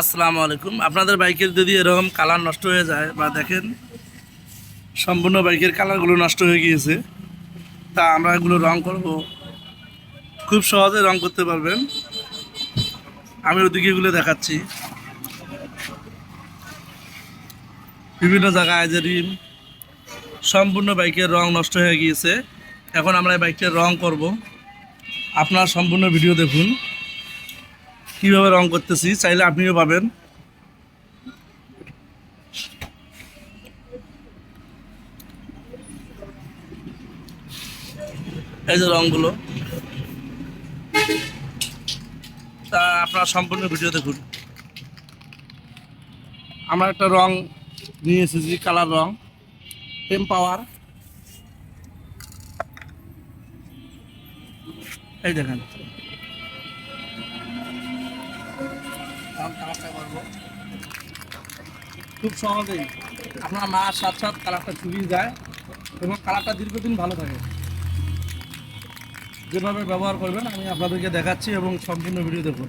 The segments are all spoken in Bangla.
আসসালামু আলাইকুম। আপনাদের বাইকের যদি এরকম কালার নষ্ট হয়ে যায় বা দেখেন, সম্পূর্ণ বাইকের কালারগুলো নষ্ট হয়ে গিয়েছে, তা আমরা এগুলো রং করব। খুব সহজে রং করতে পারবেন। আমি ওদিকে এগুলো দেখাচ্ছি। বিভিন্ন জায়গায় যে রিম, সম্পূর্ণ বাইকের রং নষ্ট হয়ে গিয়েছে। এখন আমরা এই বাইকটার রং করব। আপনার সম্পূর্ণ ভিডিও দেখুন। কীভাবে রং করতেছি, চাইলে আপনিও পাবেন। এই যে রংগুলো। তা আপনারা সম্পূর্ণ ভিডিও দেখুন। আমরা একটা রং নিয়ে এসেছি, কালার রং। টেম পাওয়ার। এই দেখেন। খুব সহজেই আপনার মার সাথ সাথ কালারটা চুরিয়ে যায় এবং কালারটা দীর্ঘদিন ভালো থাকে। যেভাবে ব্যবহার করবেন, আমি আপনাদেরকে দেখাচ্ছি এবং সম্পূর্ণ ভিডিও দেখুন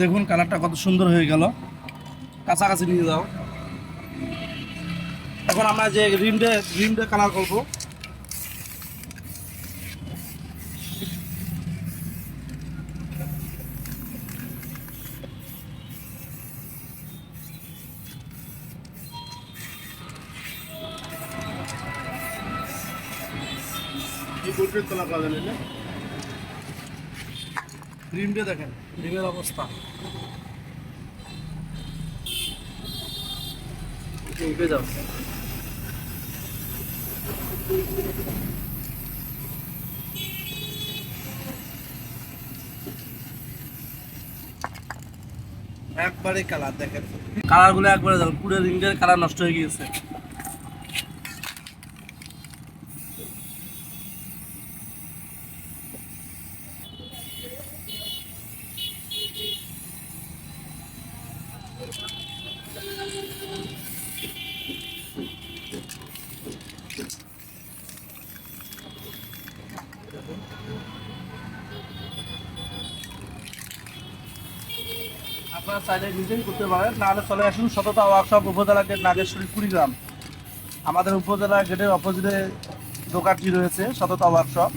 দেখুন কালারটা কত সুন্দর হয়ে গেল। কাছাকাছি নিয়ে যাও। এখন আমরা যে রিমটা রিমটা কালার করব। রিমটা দেখেন রিমের অবস্থা। উঠে যাও। একবারে কালার দেখেন। কালারগুলো একবারে দেখেন পুরো রিংয়ের কালার নষ্ট হয়ে গিয়েছে। আপনারা চাইলে নিজেই করতে পারেন, নাহলে চলে আসুন সততা ওয়ার্কশপ উপজেলা গেট নাগেশ্বরী কুড়িগ্রাম। আমাদের উপজেলা গেটের অপোজিটে দোকানটি রয়েছে, সততা ওয়ার্কশপ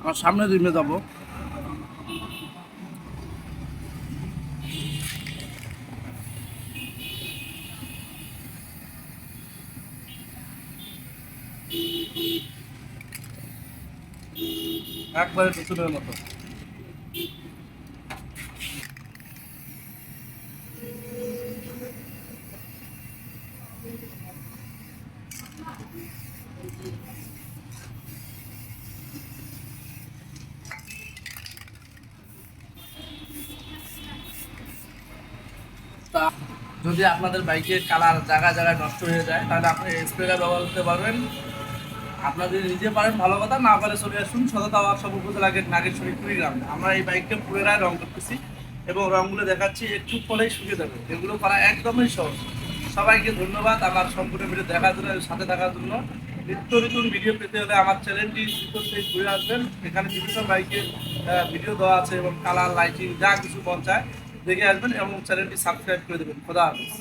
আমার সামনে রুমে যাব। একবারে নতুনের মতো। তা যদি আপনাদের বাইকের কালার, জায়গা, জায়গায় নষ্ট হয়ে যায়, তাহলে আপনি স্প্রেটা ব্যবহার করতে পারবেন। আপনারা যদি নিজে পারেন, ভালো কথা। না পারে চলে আসুন। সততা ওয়ার্কশপ উপজেলাকে নাগেশ্বরী কুড়িগ্রাম আমরা এই বাইককে পুনরায় রং করতেছি এবং রংগুলো দেখাচ্ছি, একটু পরেই শুকিয়ে যাবে। এগুলো করা একদমই সহজ। সবাইকে ধন্যবাদ আমার সম্পূর্ণ ভিডিও দেখার জন্য সাথে থাকার জন্য। নিত্য নতুন ভিডিও পেতে হলে আমার চ্যানেলটি ঘুরে আসবেন। এখানে বিভিন্ন বাইকের ভিডিও দেওয়া আছে এবং কালার, লাইটিং, যা কিছু মন চায়। দেখে আসবেন এবং চ্যানেলটি সাবস্ক্রাইব করে দেবেন। খোদা হাফেজ।